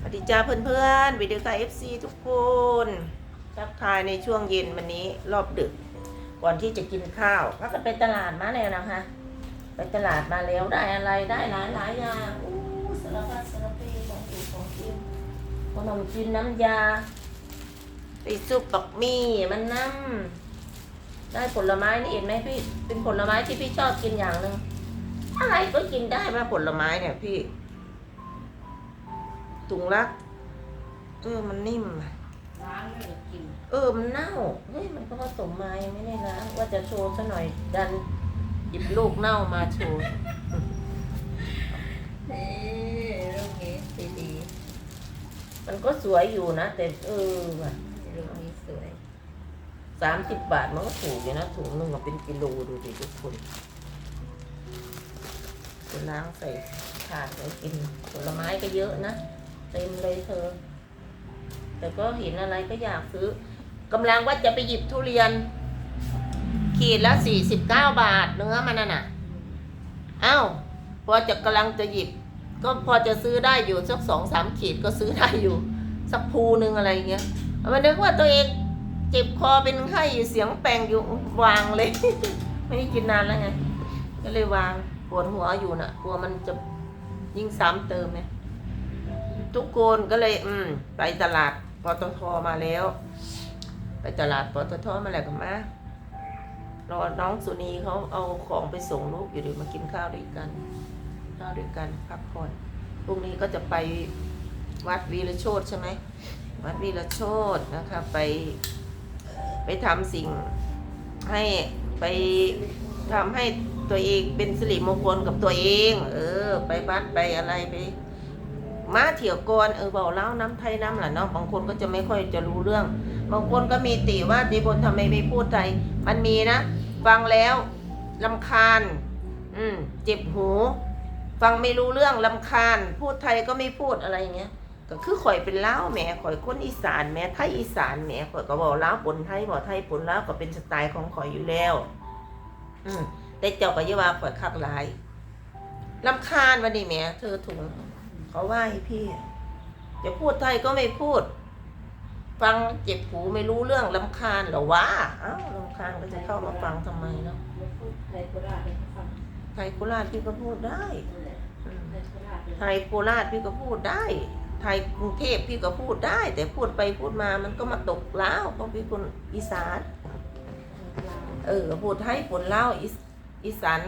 สวัสดีจ้าเพื่อนๆวิดีโอคาเอฟซีทุกคนทักทายในช่วงเย็นวันนี้รอบดึก ก่อนที่จะกินข้าวพักกันไปตลาดมาแล้วนะคะ ไปตลาดมาแล้วได้อะไรได้หลายหลายอย่างอู้สารพัดสารเพของกินของกินขนมจีนน้ำยาไปซุปปักหมี่มันน้ำได้ผลไม้นี่เห็นไหมพี่เป็นผลไม้ที่พี่ชอบกินอย่างหนึ่งอะไรก็กินได้ป่ะผลไม้เนี่ยพี่ ถุงละเออมันนิ่มอะล้างไม่เหลือกินเออมันเน่าเฮ้ยมันก็ผสมมายังไม่ได้ล้างว่าจะโชว์ซะหน่อยดันหยิบลูกเน่ามาโชว์นี่ลูกนี้สีดีมันก็สวยอยู่นะแต่เออว่ะลูกนี้สวยสามสิบบาทมันก็ถูกอยู่นะถุงหนึ่งก็เป็นกิโลดูดิทุกคนจะล้างใส่ถาดไว้กินผลไม้ก็เยอะนะ เต็มเลยเธอ แต่ก็เห็นอะไรก็อยากซื้อกำลังว่าจะไปหยิบทุเรียน ขีดละสี่สิบเก้าบาทเนื้อมันน่ะน่ะอ้าวพอจะกำลังจะหยิบ ก็พอจะซื้อได้อยู่สักสองสามขีดก็ซื้อได้อยู่ สักภูนึงอะไรเงี้ยมันนึกว่าตัวเองเจ็บคอเป็นไข้อยู่เสียงแปลงอยู่วางเลย ไม่ได้กินนานแล้วไง ก็เลยวางปวดหัวอยู่น่ะ กลัวมันจะยิ่งซ้ำเติมเนี่ย ทุกคนก็เลย อืม ไปตลาดปตทมาแล้ว ไปตลาดปตทมาแล้วกันมารอน้องสุนีเขาเอาของไปส่งลูกอยู่เดี๋ยวมากินข้าวด้วยกันข้าวด้วยกันพักผ่อนพรุ่งนี้ก็จะไปวัดวีรโชตใช่ไหมวัดวีรโชตนะคะไป ไปทำสิ่งให้ไปทำให้ตัวเองเป็นสิริมงคลกับตัวเอง เออ ไปวัดไปอะไรไป มาเที่ยวกอนเออเบาเล่าน้ำไทยน้ำหละเนาะบางคนก็จะไม่ค่อยจะรู้เรื่อง บางคนก็มีติว่าดีบนทำไมไม่พูดไทย มันมีนะ ฟังแล้วลำคาญ อืมเจ็บหู ฟังไม่รู้เรื่องลำคาญ พูดไทยก็ไม่พูดอะไรอย่างเงี้ยก็คือข่อยเป็นเล้าแหม่ข่อยคนอีสานแหม่ไทยอีสานแหม่ข่อยก็บอกเล้าปนไทยบอกไทยปนเล้าวก็เป็นสไตล์ของข่อยอยู่แล้ว อืมแต่เจ้าก็ยาว่าข่อยคักหลายลำคาญวันนี้แหม่เธอถุง เขาว่าให้พี่ จะพูดไทยก็ไม่พูด ฟังเจ็บหูไม่รู้เรื่องลำคาญหรอวะอ้าวลำคาญก็จะเข้ามาฟังทำไมเนาะไทยโคราชไทยโคราชพี่ก็พูดได้ไทยโคราชพี่ก็พูดได้ ไทยกรุงเทพพี่ก็พูดได้ แต่พูดไปพูดมามันก็มาตกล้าวเพราะพี่คนอีสานเออพูดไทยปนเล่าอีสาน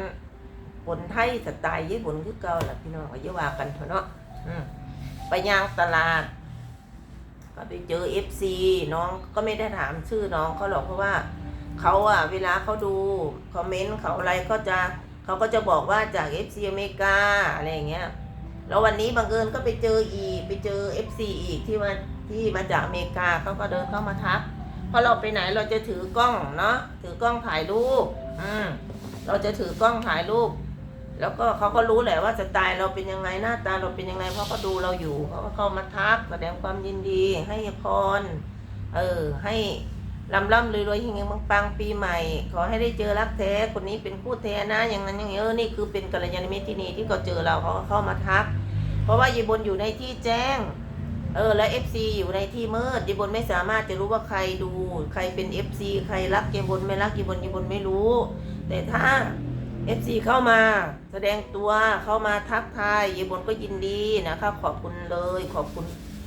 ปนไทยสไตล์ญี่ปุ่นคือเก่าแหละพี่น้องอย่าว่ากันเถอะเนาะ ไปย่างตลาด ก็ไปเจอเอฟซีน้องก็ไม่ได้ถามชื่อน้องเขาหรอกเพราะว่าเขาอะเวลาเขาดูคอมเมนต์เขาอะไรก็จะเขาก็จะบอกว่าจากเอฟซีอเมริกาอะไรอย่างเงี้ยแล้ววันนี้บังเอิญก็ไปเจออีกไปเจอเอฟซีอีกที่มาที่มาจากอเมริกาเขาก็เดินเข้ามาทักพอเราไปไหนเราจะถือกล้องเนาะถือกล้องถ่ายรูป อืมเราจะถือกล้องถ่ายรูป แล้วก็เขาก็รู้แหละว่าสไตล์เราเป็นยังไงหน้าตาเราเป็นยังไงเพราะเขาดูเราอยู่เขาก็เข้ามาทักแสดงความยินดี ให้พรเออให้ลำล่ำรวยรวยเฮงๆปังปีใหม่ ขอให้ได้เจอรักแท้คนนี้เป็นคู่แท้นะอย่างนั้นอย่างนี้เออนี่คือเป็นกัลยาณมิตรที่ดีที่เขาเจอเราเขาก็เข้ามาทัก เพราะว่ายีบนอยู่ในที่แจ้งเออและ FC อยู่ในที่มืดยีบนไม่สามารถจะรู้ว่าใครดู ใครเป็น FC ใครรักยีบนไม่รักยีบนยีบนไม่รู้ แต่ถ้า FC เข้ามาแสดงตัวเข้ามาทักทายยีบนก็ยินดีนะคะ ขอบคุณเลยขอบคุณ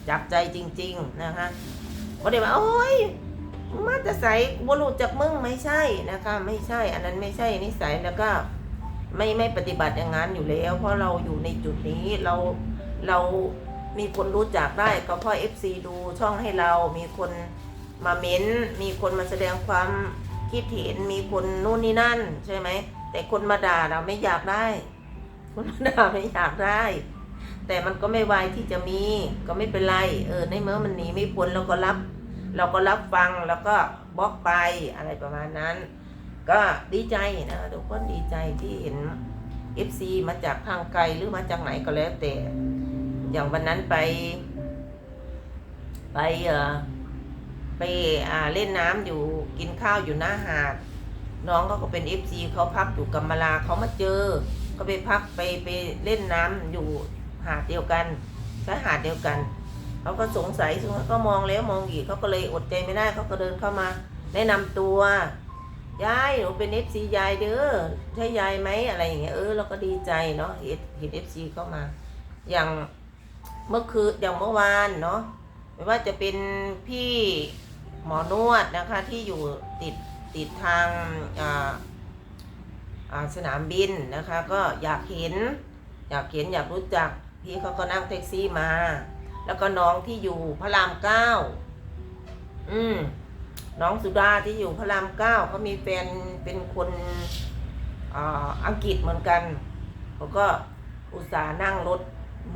จากใจจริง ๆนะคะก็ได้ว่าโอ้ยมาจะใส่บรูจากมึงไม่ใช่นะคะ ไม่ใช่ อันนั้นไม่ใช่นิสัยแล้วก็ไม่ไม่ปฏิบัติอย่างนั้นอยู่แล้ว เพราะเราอยู่ในจุดนี้เราเรามีคนรู้จักได้ก็เพราะ FC ดูช่องให้เรามีคนมาเม้น มีคนมาแสดงความคิดเห็นมีคนนู่นนี่นั่น ใช่ไหม แต่คนมาด่าเราไม่อยากได้ คนมาด่าไม่อยากได้ แต่มันก็ไม่ไวที่จะมีก็ไม่เป็นไร เออในเมื่อมันหนีไม่พ้นเราก็รับ เราก็รับฟังแล้วก็บล็อกไปอะไรประมาณนั้น ก็ดีใจนะทุกคนดีใจที่เห็น FC มาจากทางไกลหรือมาจากไหนก็แล้วแต่ อย่างวันนั้นไป ไปเออไปอ่าเล่นน้ำอยู่กินข้าวอยู่หน้าหาด น้องเขาก็เป็น FC เขาพักอยู่กัมมาลาเขามาเจอก็ไปพักไปไปเล่นน้ำอยู่หาดเดียวกันใช้หาดเดียวกันเขาก็สงสัยซึ่งเขาก็มองแล้วมองอีกเขาก็เลยอดใจไม่ได้เขาก็เดินเข้ามา แนะนำตัวยายหนูเป็นเอฟซียายเด้อใช่ยายไหมอะไรอย่างเงี้ยเออเราก็ดีใจเนาะเห็นเห็นเอฟซีเข้ามา อย่างเมื่อคืนอย่างเมื่อวานเนาะไม่ว่าจะเป็นพี่หมอนวดนะคะที่อยู่ติด ติดทางสนามบินนะคะ ก็อยากเห็น อยากเห็นอยากรู้จักพี่เขาก็นั่งแท็กซี่มา แล้วก็น้องที่อยู่พระรามเก้าอืมน้องสุดาที่อยู่พระรามเก้าเขามีแฟนเป็นคนออังกฤษเหมือนกันเขาก็อุตส่าห์นั่งรถ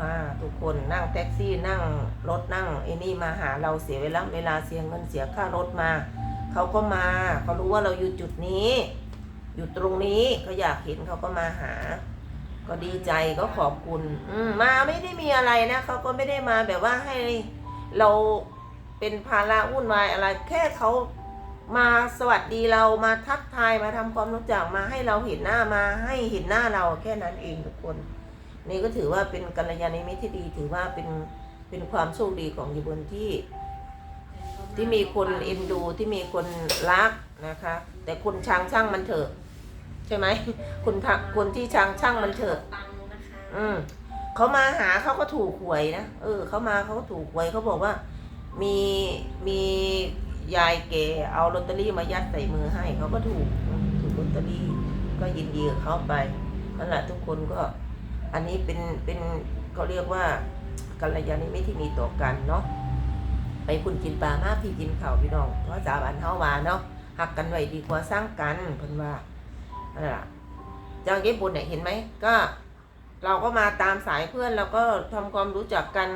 มาทุกคนนั่งแท็กซี่นั่งรถนั่งไอ้นี่มาหาเราเสียเวลาเวลาเสียเงินเสียค่ารถมา เขาก็มา เขารู้ว่าเราอยู่จุดนี้ อยู่ตรงนี้เขาอยากเห็นเขาก็มาหา ก็ดีใจก็ขอบคุณ อืมมาไม่ได้มีอะไรนะเขาก็ไม่ได้มาแบบว่าให้เราเป็นภาระวุ่นวายอะไร แค่เขามาสวัสดีเรามาทักทายมาทำความรู้จักมาให้เราเห็นหน้ามาให้เห็นหน้าเราแค่นั้นเองทุกคน นี่ก็ถือว่าเป็นกัลยาณมิตรที่ดีถือว่าเป็นเป็นความโชคดีของยูบนที่ ที่มีคนเอ็นดูที่มีคนรักนะคะ แต่คนช่างช่างมันเถอะ ใช่ไหมคนคนที่ช่างช่างมันเถอะอืมเขามาหาเขาก็ถูกหวยนะเออเขามาเขาก็ถูกหวยเขาบอกว่า มีมียายแกเอาลอตเตอรี่มายัดใส่มือให้เขาก็ถูกถูกลอตเตอรี่ ก็ยินดีกับเขาไปนั่นแหละทุกคนก็ อันนี้เป็นเป็นเขาเรียกว่ากัลยาณมิตรที่มีต่อกันเนาะ ไปคุณกินปลามากพี่กินข้าวพี่น้องเพราะสาบานเฮาวาเนาะหักกันไว้ดีกว่าสร้างกันเพิ่นว่านั่นแหละจากญี่ปุ่นเนี่ยเห็นไหมก็ เราก็มาตามสายเพื่อนเราก็ทำความรู้จักกัน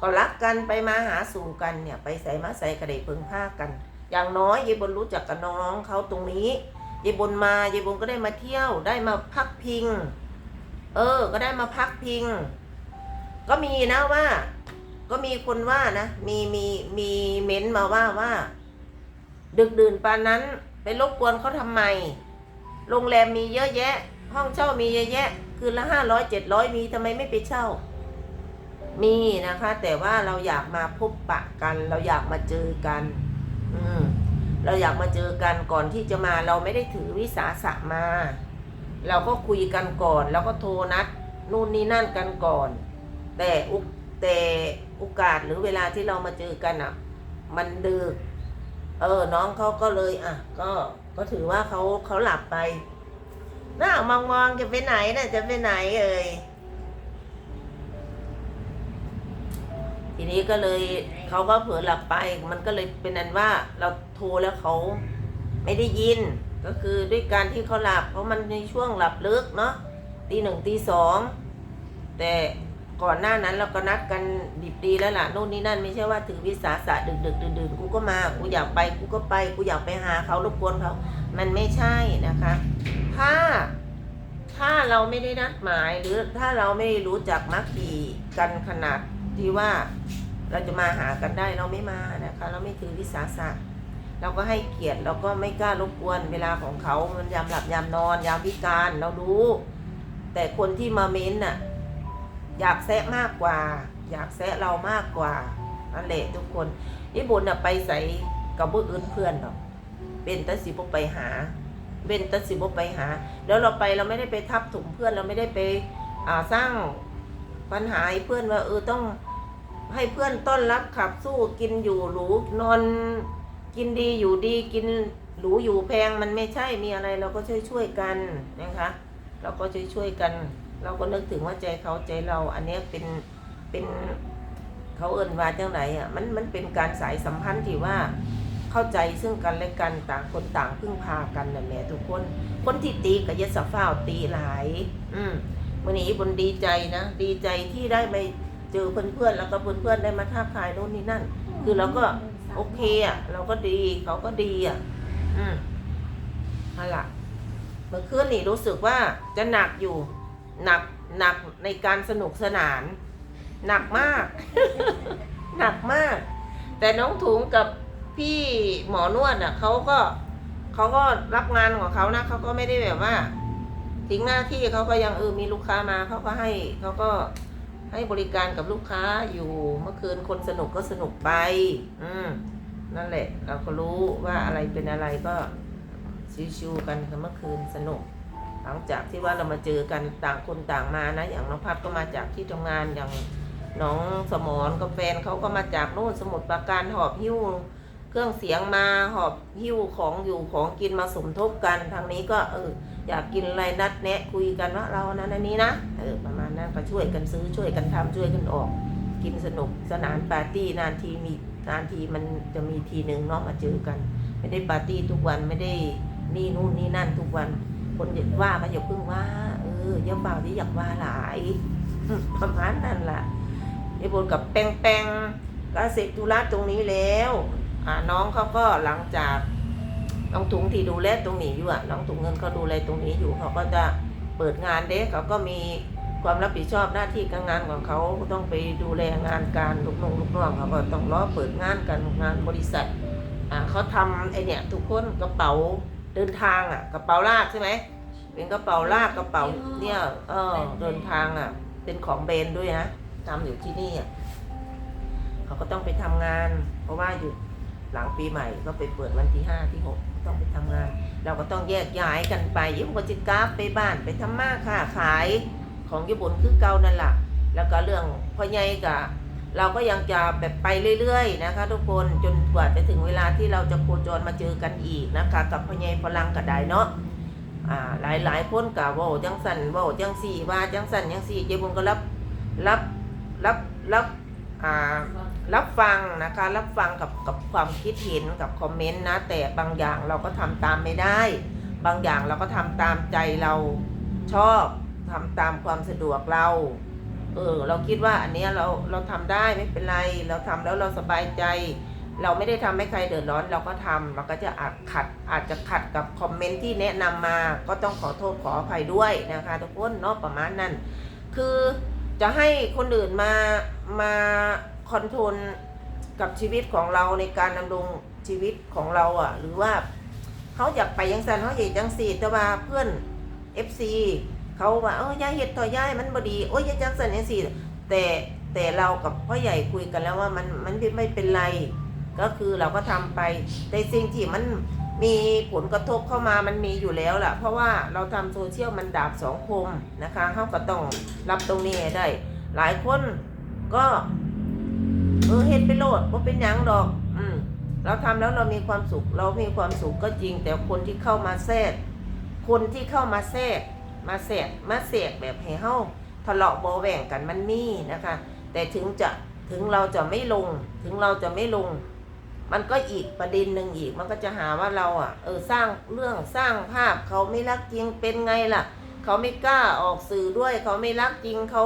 ก็รักกันไปมาหาสู่กันเนี่ย ไปใส่มาใส่กระเดพึงผ้ากัน อย่างน้อยยายบนรู้จักกับน้องๆเขาตรงนี้ยายบนมายายบนก็ได้มาเที่ยว ได้มาพักพิง เออ ก็ได้มาพักพิง ก็มีนะว่า ก็มีคนว่านะ มีมีมีเม้นต์มาว่าว่า ดึกดื่นปานนั้น ไปรบกวนเขาทำไม โรงแรมมีเยอะแยะ ห้องเช่ามีเยอะแยะ คืนละห้าร้อยเจ็ดร้อยมีทำไมไม่ไปเช่า มีนะคะ แต่ว่าเราอยากมาพบปะกัน เราอยากมาเจอกัน อืมเราอยากมาเจอกันก่อนที่จะมาเราไม่ได้ถือวิสาสะมา เราก็คุยกันก่อน แล้วก็โทรนัด นู่นนี่นั่นกันก่อน แต่อุ แต่โอกาสหรือเวลาที่เรามาเจอกันอะ มันดึก เออ น้องเขาก็เลยอะ ก็ก็ถือว่าเขาเขาหลับไปน่ามองมองจะไปไหนน่ะจะไปไหนเอ่ยทีนี้ก็เลยเขาก็เผลอหลับไป มันก็เลยเป็นนั้นว่าเราโทรแล้วเขาไม่ได้ยิน ก็คือด้วยการที่เขาหลับ เพราะมันในช่วงหลับลึกเนาะตีหนึ่งตีสองแต่ ก่อนหน้านั้นเราก็นัดกันดิบดีแล้วล่ะโน่นนี่นั่นไม่ใช่ว่าถือวิสาสะดึกดึกดื่นดื่นกูก็มากูอยากไปกูก็ไปกูอยากไปหาเขารบกวนเขามันไม่ใช่นะคะ ถ้าถ้าเราไม่ได้นัดหมายหรือถ้าเราไม่รู้จักมักดีกันขนาดที่ว่าเราจะมาหากันได้เราไม่มานะคะ เราไม่ถือวิสาสะเราก็ให้เกียรติเราก็ไม่กล้ารบกวนเวลาของเขามันยามหลับยามนอนยามพิการเรารู้ แต่คนที่มาเม้นน่ะ อยากแซะมากกว่า อยากแซะเรามากกว่านั่นแหละทุกคนญี่ปุ่นน่ะไปใส่กับเพื่อนอื่นเพื่อนหรอกเป็นตัสิบไปหาเป็นตัสิบไปหา แล้วเราไปเราไม่ได้ไปทับถมเพื่อนเราไม่ได้ไปสร้างปัญหาให้เพื่อนว่าเออต้องให้เพื่อนต้อนรับขับสู้กินอยู่หรูนอนกินดีอยู่ดีกินหรูอยู่แพงมันไม่ใช่มีอะไรเราก็ช่วยช่วยกันนะคะ เราก็ช่วยช่วยกัน เราก็นึกถึงว่าใจเขาใจเรา อันนี้เป็นเป็นเขาเอินว่าจังไหนอะมันมันเป็นการสายสัมพันธ์ที่ว่าเข้าใจซึ่งกันและกันต่างคนต่างพึ่งพากันนั่นแหละทุกคน คนที่ตีกับยศฟ้าวตีหลาย อืมวันนี้บนดีใจนะดีใจที่ได้ไปเจอเพื่อนๆแล้วก็เพื่อนๆได้มาทักทายโน่นนี่นั่น คือเราก็โอเคอะ เราก็ดีเขาก็ดีอะ อืมนั่นแหละเมื่อคืนนี่รู้สึกว่าจะหนักอยู่ หนักหนักในการสนุกสนาน หนักมาก หนักมาก แต่น้องถุงกับพี่หมอนวดอะเขาก็เขาก็รับงานของเขานะเขาก็ไม่ได้แบบว่าทิ้งหน้าที่เขาก็ยังเออมีลูกค้ามาเขาก็ให้เขาก็ให้บริการกับลูกค้าอยู่เมื่อคืนคนสนุกก็สนุกไป อืมนั่นแหละ เราก็รู้ว่าอะไรเป็นอะไรก็ชิวๆกันค่ะเมื่อคืนสนุก หลังจากที่ว่าเรามาเจอกันต่างคนต่างมานะ อย่างน้องพัดก็มาจากที่ทำงานอย่างน้องสมรกับแฟนเขาก็มาจากโน่นสมุทรปราการหอบหิ้วเครื่องเสียงมาหอบหิ้วของอยู่ของกินมาสมทบกัน ทางนี้ก็เอออยากกินอะไรนัดแนะคุยกันว่าเรานั้นอันนี้นะเออประมาณนั้นก็ช่วยกันซื้อช่วยกันทำช่วยกันออก กินสนุกสนานปาร์ตี้นานทีมีนานทีมันจะมีทีหนึ่งเนาะมาเจอกัน ไม่ได้ปาร์ตี้ทุกวันไม่ได้นี่นู่นนี่นั่นทุกวัน คนอยากว่าก็อย่าเพิ่งว่า เอออย่าเบาที่อยากว่าหลายประมาณนั้นล่ะไอ้บนกับแปงแปงก็เสร็จธุระตรงนี้แล้วอ่าน้องเขาก็หลังจากน้องถุงที่ดูแลตรงนี้อยู่อะน้องถุงเงินเขาดูแลตรงนี้อยู่เขาก็จะเปิดงานเด็กเขาก็มีความรับผิดชอบหน้าที่การงานของเขาต้องไปดูแลงานการลูกน้องลูกน้องเขาก็ต้องรอเปิดงานกันงานบริษัทอ่าเขาทำไอเนี่ยทุกคนกระเป๋า เดินทางอะกระเป๋าลากใช่ไหมเป็นกระเป๋าลากกระเป๋าเนี่ยเออเดินทางอะ เป็นของแบนด้วยนะทำอยู่ที่นี่อะเขาก็ต้องไปทำงาน เพราะว่าอยู่หลังปีใหม่ก็ไปเปิดวันที่ห้าที่หกต้องไปทำงาน เราก็ต้องแยกย้ายกันไปยิ่งกว่าจิกราฟไปบ้านไปทำมาค้าขายของญี่ปุ่นคือเก่านั่นแหละแล้วก็เรื่องพ่อใหญ่กับ เราก็ยังจะแบบไปเรื่อยๆนะคะ ทุกคนจนกว่าจะถึงเวลาที่เราจะโคจรมาเจอกันอีกนะคะ กับพญายพลังกับไดเนาะอ่าหลายหลายๆคนกับว่าจังสันว่าจังสี่ว่าจังสันจังสี่เจบุญก็รับรับรับรับอ่ารับฟังนะคะรับฟังกับกับความคิดเห็นกับคอมเมนต์นะ แต่บางอย่างเราก็ทำตามไม่ได้ บางอย่างเราก็ทำตามใจเราชอบทำตามความสะดวกเรา เออ เราคิดว่าอันเนี้ยเราเราทำได้ไม่เป็นไร เราทำแล้วเราสบายใจ เราไม่ได้ทำให้ใครเดือดร้อนเราก็ทำเราก็จะอาจขัดอาจจะขัดกับคอมเมนต์ที่แนะนำมา ก็ต้องขอโทษขออภัยด้วยนะคะทุกคนเนาะประมาณนั้น คือจะให้คนอื่นมามาคอนโทรลกับชีวิตของเราในการดำรงชีวิตของเราอะ่ะ หรือว่าเขาอยากไปยังสันเขาอยากจังสีแต่ว่าเพื่อน FC เขาว่าเออยายเห็ดต่อยายมันบดีโอ้ยยายจังสันยังสี่แต่แต่เรากับพ่อใหญ่คุยกันแล้วว่ามันมันไม่เป็นไร ก็คือเราก็ทำไป แต่สิ่งที่มันมีผลกระทบเข้ามามันมีอยู่แล้วแหละเพราะว่าเราทำโซเชียลมันดาบสองคมนะคะเขาก็ต้องรับตรงนี้ได้ หลายคนก็เออเฮ็ดไปโลดว่าเป็นยังดอก อืมเราทำแล้วเรามีความสุข เรามีความสุขก็จริง แต่คนที่เข้ามาแทรกคนที่เข้ามาแทรก มาแสกมาแสกแบบให้เฮาทะเลาะเบแหว่งกันมันมีนะคะ แต่ถึงจะถึงเราจะไม่ลง ถึงเราจะไม่ลง มันก็อีกประเด็นหนึ่งอีก มันก็จะหาว่าเราอะ เออสร้างเรื่องสร้างภาพเขาไม่รักจริงเป็นไงล่ะ เขาไม่กล้าออกสื่อด้วย เขาไม่รักจริงเขา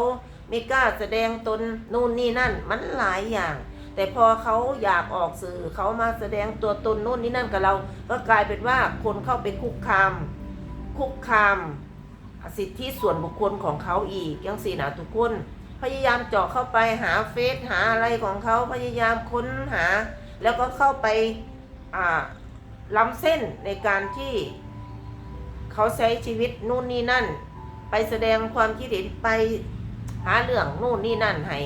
ไม่กล้าแสดงตนนู่นนี่นั่น มันหลายอย่าง แต่พอเขาอยากออกสื่อเขามาแสดงตัวตนนู่นนี่นั่นกับเรา ก็กลายเป็นว่าคนเข้าไปคุกคาม คุกคาม สิทธิส่วนบุคคลของเขาอีกยังสี่นะทุกคน พยายามเจาะเข้าไปหาเฟซหาอะไรของเขาพยายามค้นหา แล้วก็เข้าไปล้ำเส้นในการที่เขาใช้ชีวิตนู่นนี่นั่น ไปแสดงความคิดเห็นไปหาเรื่องนู่นนี่นั่นให้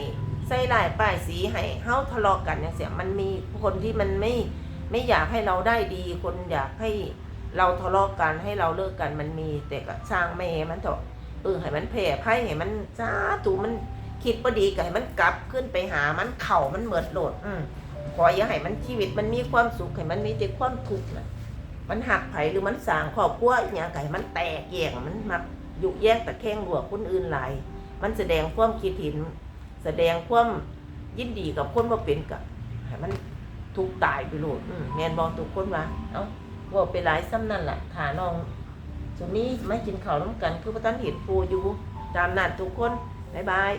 ใส่ลายป้ายสีให้เฮาทะเลาะกันอย่างเสียมันมีคนที่มันไม่ไม่อยากให้เราได้ดีคนอยากให้ เราทะเลาะกันให้เราเลิกกันมันมีแต่ก็สร้างแม่มันเถอะเออให้มันแผ่ไพ่ให้มันจ้าตูมันคิดพอดีก็ให้มันกลับขึ้นไปหามันเข่ามันเหมิดโหลด อืมขออย่าให้มันชีวิตมันมีความสุขให้มันมีแต่ความทุกข์นะมันหักไผหรือมันสางครอบครัวอย่างไก่มันแตกแยกมันมักยุกแยกแต่แข้งหัวคนอื่นหลายมันแสดงความคิดเห็นแสดงความยินดีกับคนว่าเป็นกับให้มันทุกตายไปโหลดอืมแมนบอกทุกคนว่าเอ้า ว่าไปหลายซ้ำนั่นแหละฐาน้องสุนี้ไม่กินข้าวน้ำกันคือพระทันเห็ดฟูอยู่ตามนัดทุกคน บ๊ายบาย